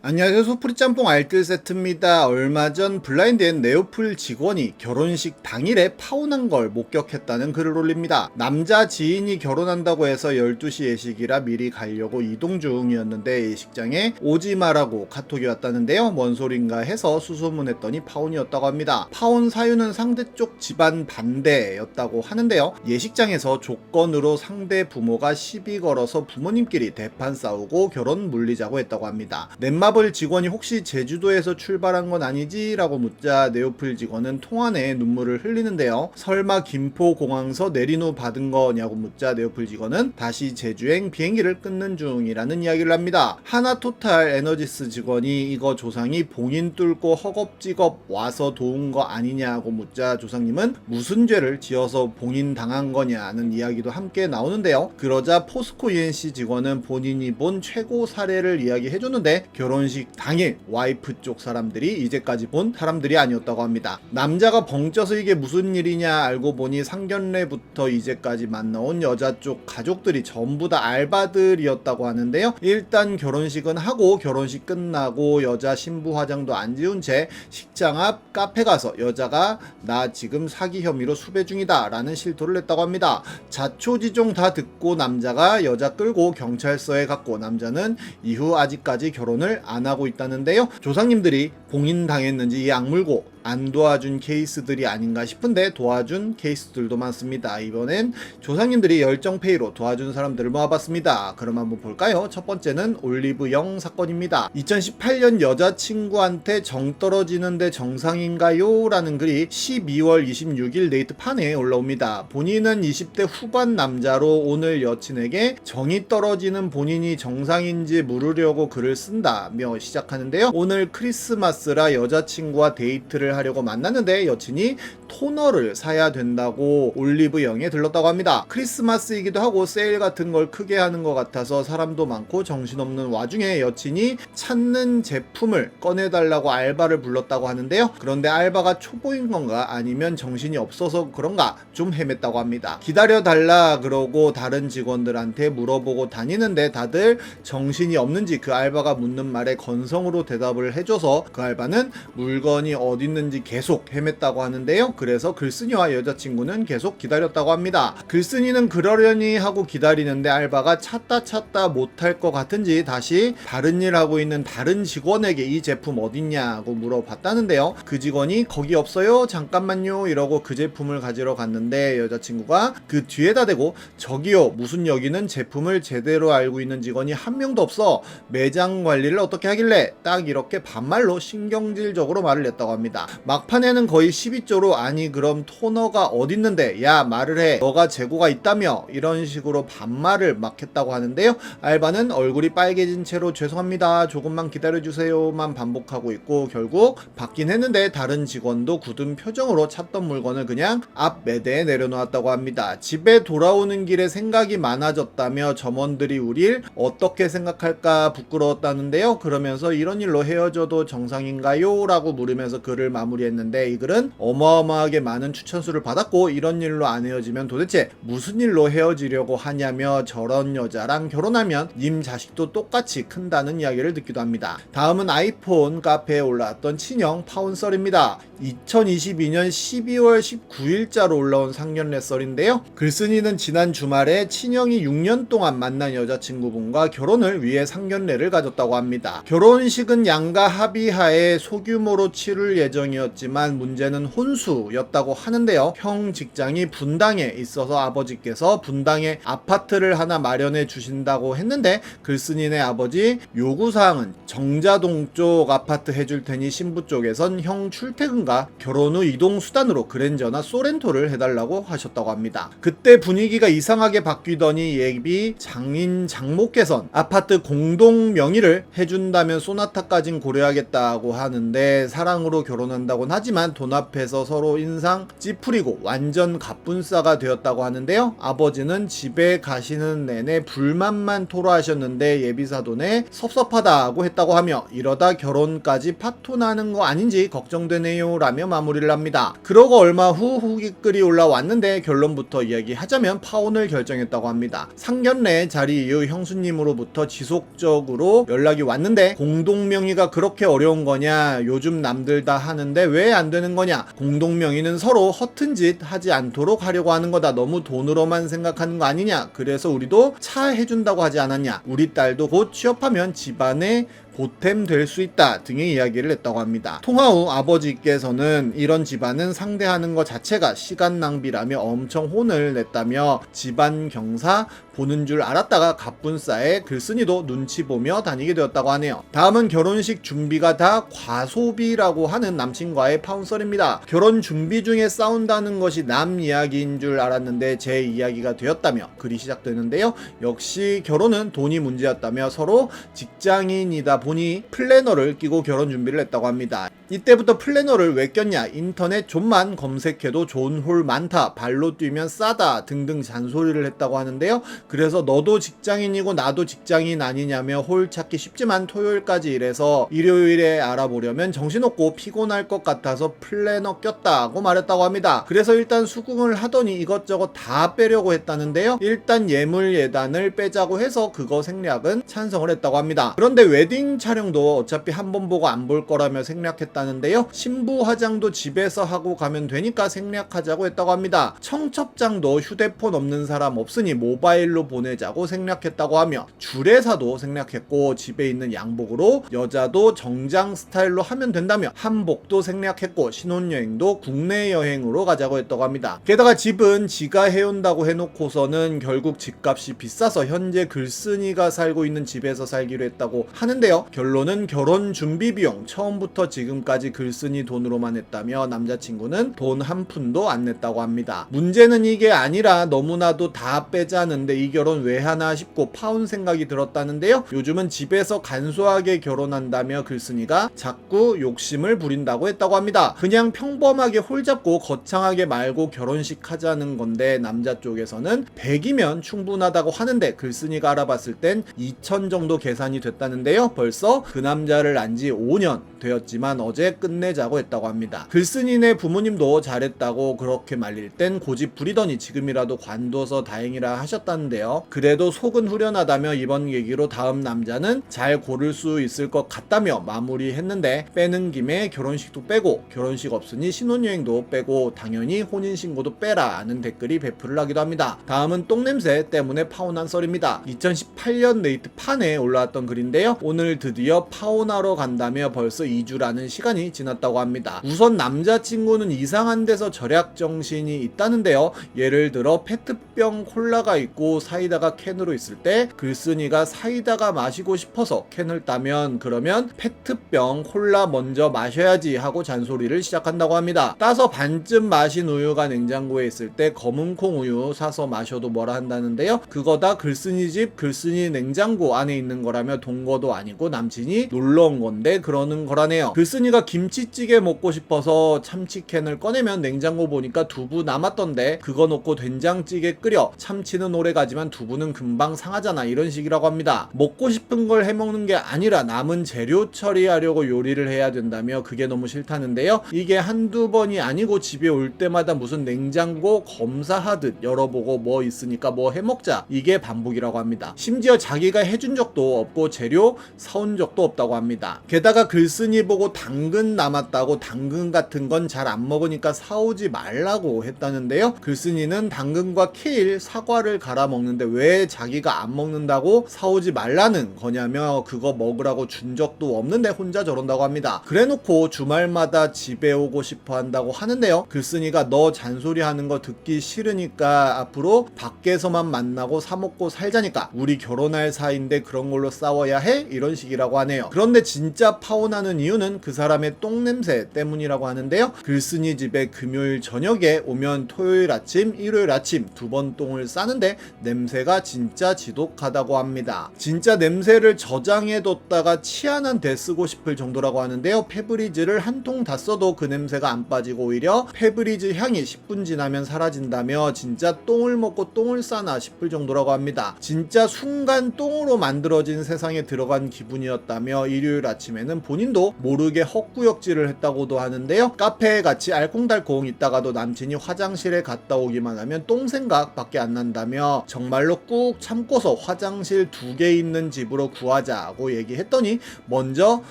안녕하세요. 소프리 짬뽕 알뜰 세트입니다. 얼마 전 블라인드엔 네오플 직원이 결혼식 당일에 파혼한 걸 목격했다는 글을 올립니다. 남자 지인이 결혼한다고 해서 12시 예식이라 미리 가려고 이동 중이었는데 예식장에 오지 마라고 카톡이 왔다는데요. 뭔 소린가 해서 수소문했더니 파혼이었다고 합니다. 파혼 사유는 상대 쪽 집안 반대였다고 하는데요. 예식장에서 조건으로 상대 부모가 시비 걸어서 부모님끼리 대판 싸우고 결혼 물리자고 했다고 합니다. 넷마 블 직원이 혹시 제주도에서 출발한 건 아니지? 라고 묻자 네오플 직원은 통화 내에 눈물을 흘리는데요. 설마 김포공항서 내린 후 받은 거냐고 묻자 네오플 직원은 다시 제주행 비행기를 끊는 중이라는 이야기를 합니다. 하나토탈 에너지스 직원이 이거 조상이 봉인 뚫고 허겁지겁 와서 도운 거 아니냐고 묻자 조상님은 무슨 죄를 지어서 봉인 당한 거냐는 이야기도 함께 나오는데요. 그러자 포스코 ENC 직원은 본인이 본 최고 사례를 이야기해줬는데 결혼 식 당일 와이프 쪽 사람들이 이제까지 본 사람들이 아니었다고 합니다. 남자가 벙쪄서 이게 무슨 일이냐 알고 보니 상견례부터 이제까지 만나온 여자 쪽 가족들이 전부 다 알바들이었다고 하는데요. 일단 결혼식은 하고 결혼식 끝나고 여자 신부 화장도 안 지운 채 식장 앞 카페 가서 여자가 나 지금 사기 혐의로 수배 중이다 라는 실토를 냈다고 합니다. 자초지종 다 듣고 남자가 여자 끌고 경찰서에 갔고 남자는 이후 아직까지 결혼을 안 하고 있다는데요. 조상님들이 봉인당했는지 이 악물고 안 도와준 케이스들이 아닌가 싶은데 도와준 케이스들도 많습니다. 이번엔 조상님들이 열정 페이로 도와준 사람들을 모아봤습니다. 그럼 한번 볼까요? 첫 번째는 올리브 영 사건입니다. 2018년 여자친구한테 정 떨어지는데 정상인가요? 라는 글이 12월 26일 네이트 판에 올라옵니다. 본인은 20대 후반 남자로 오늘 여친에게 정이 떨어지는 본인이 정상인지 물으려고 글을 쓴다며 시작하는데요. 오늘 크리스마스라 여자친구와 데이트를 하려고 만났는데 여친이 토너를 사야 된다고 올리브영에 들렀다고 합니다. 크리스마스이기도 하고 세일 같은 걸 크게 하는 것 같아서 사람도 많고 정신없는 와중에 여친이 찾는 제품을 꺼내달라고 알바를 불렀다고 하는데요. 그런데 알바가 초보인 건가 아니면 정신이 없어서 그런가 좀 헤맸다고 합니다. 기다려달라 그러고 다른 직원들한테 물어보고 다니는데 다들 정신이 없는지 그 알바가 묻는 말에 건성으로 대답을 해줘서 그 알바는 물건이 어디 있는지 계속 헤맸다고 하는데요. 그래서 글쓴이와 여자친구는 계속 기다렸다고 합니다. 글쓴이는 그러려니 하고 기다리는데 알바가 찾다 찾다 못할 것 같은지 다시 다른 일 하고 있는 다른 직원에게 이 제품 어딨냐고 물어봤다는데요. 그 직원이 거기 없어요. 잠깐만요. 이러고 그 제품을 가지러 갔는데 여자친구가 그 뒤에다 대고 저기요. 무슨 여기는 제품을 제대로 알고 있는 직원이 한 명도 없어. 매장 관리를 어떻게 하길래 딱 이렇게 반말로 신경질적으로 말을 냈다고 합니다. 막판에는 거의 12조로 아니 그럼 토너가 어딨는데? 야 말을 해. 너가 재고가 있다며. 이런 식으로 반말을 막 했다고 하는데요. 알바는 얼굴이 빨개진 채로 죄송합니다. 조금만 기다려주세요만 반복하고 있고 결국 받긴 했는데 다른 직원도 굳은 표정으로 찾던 물건을 그냥 앞 매대에 내려놓았다고 합니다. 집에 돌아오는 길에 생각이 많아졌다며 점원들이 우릴 어떻게 생각할까 부끄러웠다는데요. 그러면서 이런 일로 헤어져도 정상인가요? 라고 물으면서 글을 마무리했는데 이 글은 어마어마하게 많은 추천 수를 받았고 이런 일로 안 헤어지면 도대체 무슨 일로 헤어지려고 하냐며 저런 여자랑 결혼하면 님 자식도 똑같이 큰다는 이야기를 듣기도 합니다. 다음은 아이폰 카페에 올라왔던 친형 파운썰입니다. 2022년 12월 19일자로 올라온 상견례 썰인데요. 글쓴이는 지난 주말에 친형이 6년 동안 만난 여자친구분과 결혼을 위해 상견례를 가졌다고 합니다. 결혼식은 양가 합의하에 소규모로 치를 예정 이었지만 문제는 혼수였다고 하는데요. 형 직장이 분당에 있어서 아버지께서 분당에 아파트를 하나 마련해 주신다고 했는데 글쓴이네 아버지 요구사항은 정자동 쪽 아파트 해줄 테니 신부 쪽에선 형 출퇴근과 결혼 후 이동 수단으로 그랜저나 소렌토를 해달라고 하셨다고 합니다. 그때 분위기가 이상하게 바뀌더니 예비 장인 장모 께선 아파트 공동 명의를 해준다면 소나타까진 고려하겠다고 하는데 사랑으로 결혼은 결혼한다곤 하지만 돈 앞에서 서로 인상 찌푸리고 완전 갑분싸가 되었다고 하는데요. 아버지는 집에 가시는 내내 불만만 토로하셨는데 예비사돈에 섭섭하다고 했다고 하며 이러다 결혼까지 파토나는 거 아닌지 걱정되네요 라며 마무리를 합니다. 그러고 얼마 후 후기글이 올라왔는데 결론부터 이야기하자면 파혼을 결정했다고 합니다. 상견례 자리 이후 형수님으로부터 지속적으로 연락이 왔는데 공동명의가 그렇게 어려운 거냐 요즘 남들 다 하 는데 왜 안 되는 거냐? 공동명의는 서로 허튼 짓 하지 않도록 하려고 하는 거다. 너무 돈으로만 생각하는 거 아니냐? 그래서 우리도 차 해준다고 하지 않았냐? 우리 딸도 곧 취업하면 집안에 보탬 될 수 있다 등의 이야기를 했다고 합니다. 통화 후 아버지께서는 이런 집안은 상대하는 것 자체가 시간 낭비라며 엄청 혼을 냈다며 집안 경사 보는 줄 알았다가 갑분싸에 글쓴이도 눈치 보며 다니게 되었다고 하네요. 다음은 결혼식 준비가 다 과소비라고 하는 남친과의 파운썰입니다. 결혼 준비 중에 싸운다는 것이 남 이야기인 줄 알았는데 제 이야기가 되었다며 글이 시작되는데요. 역시 결혼은 돈이 문제였다며 서로 직장인이다 보니 플래너를 끼고 결혼 준비를 했다고 합니다. 이때부터 플래너를 왜 꼈냐? 인터넷 좀만 검색해도 좋은 홀 많다. 발로 뛰면 싸다. 등등 잔소리를 했다고 하는데요. 그래서 너도 직장인이고 나도 직장인 아니냐며 홀 찾기 쉽지만 토요일까지 일해서 일요일에 알아보려면 정신없고 피곤할 것 같아서 플래너 꼈다고 말했다고 합니다. 그래서 일단 수긍을 하더니 이것저것 다 빼려고 했다는데요. 일단 예물 예단을 빼자고 해서 그거 생략은 찬성을 했다고 합니다. 그런데 웨딩 촬영도 어차피 한 번 보고 안 볼 거라며 생략했다 는데요. 신부 화장도 집에서 하고 가면 되니까 생략하자고 했다고 합니다. 청첩장도 휴대폰 없는 사람 없으니 모바일로 보내자고 생략했다고 하며 주례사도 생략했고 집에 있는 양복으로 여자도 정장 스타일로 하면 된다며 한복도 생략했고 신혼여행도 국내 여행으로 가자고 했다고 합니다. 게다가 집은 지가 해온다고 해놓고서는 결국 집값이 비싸서 현재 글쓴이가 살고 있는 집에서 살기로 했다고 하는데요. 결론은 결혼 준비 비용 처음부터 지금까지 글쓴이 돈으로만 했다며 남자친구는 돈 한 푼도 안 냈다고 합니다. 문제는 이게 아니라 너무나도 다 빼자는데 이 결혼 왜 하나 싶고 파운 생각이 들었다는데요. 요즘은 집에서 간소하게 결혼한다며 글쓴이가 자꾸 욕심을 부린다고 했다고 합니다. 그냥 평범하게 홀 잡고 거창하게 말고 결혼식 하자는 건데 남자 쪽에서는 100이면 충분하다고 하는데 글쓴이가 알아봤을 땐 2천 정도 계산이 됐다는데요. 벌써 그 남자를 안 지 5년 되었지만 어제 끝내자고 했다고 합니다. 글쓴이네 부모님도 잘했다고 그렇게 말릴 땐 고집 부리더니 지금이라도 관둬서 다행이라 하셨다는데요. 그래도 속은 후련하다며 이번 계기로 다음 남자는 잘 고를 수 있을 것 같다며 마무리했는데 빼는 김에 결혼식도 빼고 결혼식 없으니 신혼여행도 빼고 당연히 혼인신고도 빼라는 댓글이 배풀을 하기도 합니다. 다음은 똥냄새 때문에 파혼한 썰입니다. 2018년 네이트 판에 올라왔던 글인데요. 오늘 드디어 파혼하러 간다며 벌써 2주라는 시간 이 지났다고 합니다. 우선 남자친구는 이상한 데서 절약 정신이 있다는데요. 예를 들어 페트병 콜라가 있고 사이다가 캔으로 있을 때 글쓴이가 사이다가 마시고 싶어서 캔을 따면 그러면 페트병 콜라 먼저 마셔야지 하고 잔소리를 시작한다고 합니다. 따서 반쯤 마신 우유가 냉장고에 있을 때 검은콩 우유 사서 마셔도 뭐라 한다는데요. 그거 다 글쓴이 집 글쓴이 냉장고 안에 있는 거라며 동거도 아니고 남친이 놀러 온 건데 그러는 거라네요. 글쓴이가 김치찌개 먹고 싶어서 참치캔을 꺼내면 냉장고 보니까 두부 남았던데 그거 넣고 된장찌개 끓여 참치는 오래 가지만 두부는 금방 상하잖아 이런 식이라고 합니다. 먹고 싶은 걸 해먹는 게 아니라 남은 재료 처리하려고 요리를 해야 된다며 그게 너무 싫다는데요. 이게 한두 번이 아니고 집에 올 때마다 무슨 냉장고 검사하듯 열어보고 뭐 있으니까 뭐 해먹자 이게 반복이라고 합니다. 심지어 자기가 해준 적도 없고 재료 사온 적도 없다고 합니다. 게다가 글쓴이 보고 당근 남았다고 당근 같은 건 잘 안 먹으니까 사오지 말라고 했다는데요. 글쓴이는 당근과 케일, 사과를 갈아 먹는데 왜 자기가 안 먹는다고 사오지 말라는 거냐며 그거 먹으라고 준 적도 없는데 혼자 저런다고 합니다. 그래놓고 주말마다 집에 오고 싶어 한다고 하는데요. 글쓴이가 너 잔소리 하는 거 듣기 싫으니까 앞으로 밖에서만 만나고 사 먹고 살자니까 우리 결혼할 사이인데 그런 걸로 싸워야 해? 이런 식이라고 하네요. 그런데 진짜 파혼하는 이유는 그 사람 사람의 똥 냄새 때문이라고 하는데요. 글쓴이 집에 금요일 저녁에 오면 토요일 아침, 일요일 아침 두 번 똥을 싸는데 냄새가 진짜 지독하다고 합니다. 진짜 냄새를 저장해뒀다가 치안한 데 쓰고 싶을 정도라고 하는데요. 페브리즈를 한 통 다 써도 그 냄새가 안 빠지고 오히려 페브리즈 향이 10분 지나면 사라진다며 진짜 똥을 먹고 똥을 싸나 싶을 정도라고 합니다. 진짜 순간 똥으로 만들어진 세상에 들어간 기분이었다며 일요일 아침에는 본인도 모르게 헛구역질을 했다고도 하는데요. 카페에 같이 알콩달콩 있다가도 남친이 화장실에 갔다 오기만 하면 똥 생각밖에 안 난다며 정말로 꾹 참고서 화장실 두 개 있는 집으로 구하자고 얘기했더니 먼저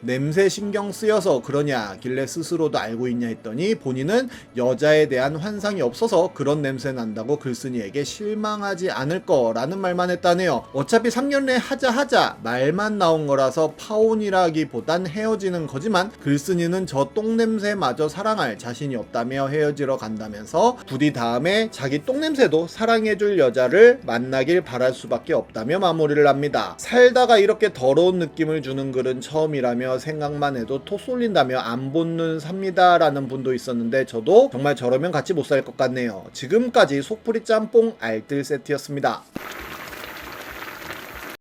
냄새 신경 쓰여서 그러냐 길래 스스로도 알고 있냐 했더니 본인은 여자에 대한 환상이 없어서 그런 냄새 난다고 글쓴이에게 실망하지 않을 거라는 말만 했다네요. 어차피 3년 내에 하자 하자 말만 나온 거라서 파혼이라기보단 헤어지는 거지만 글쓴이는 저 똥냄새마저 사랑할 자신이 없다며 헤어지러 간다면서 부디 다음에 자기 똥냄새도 사랑해줄 여자를 만나길 바랄 수밖에 없다며 마무리를 합니다. 살다가 이렇게 더러운 느낌을 주는 글은 처음이라며 생각만 해도 토 쏠린다며 안 본눈 삽니다라는 분도 있었는데 저도 정말 저러면 같이 못 살 것 같네요. 지금까지 속풀이 짬뽕 알뜰 세트였습니다.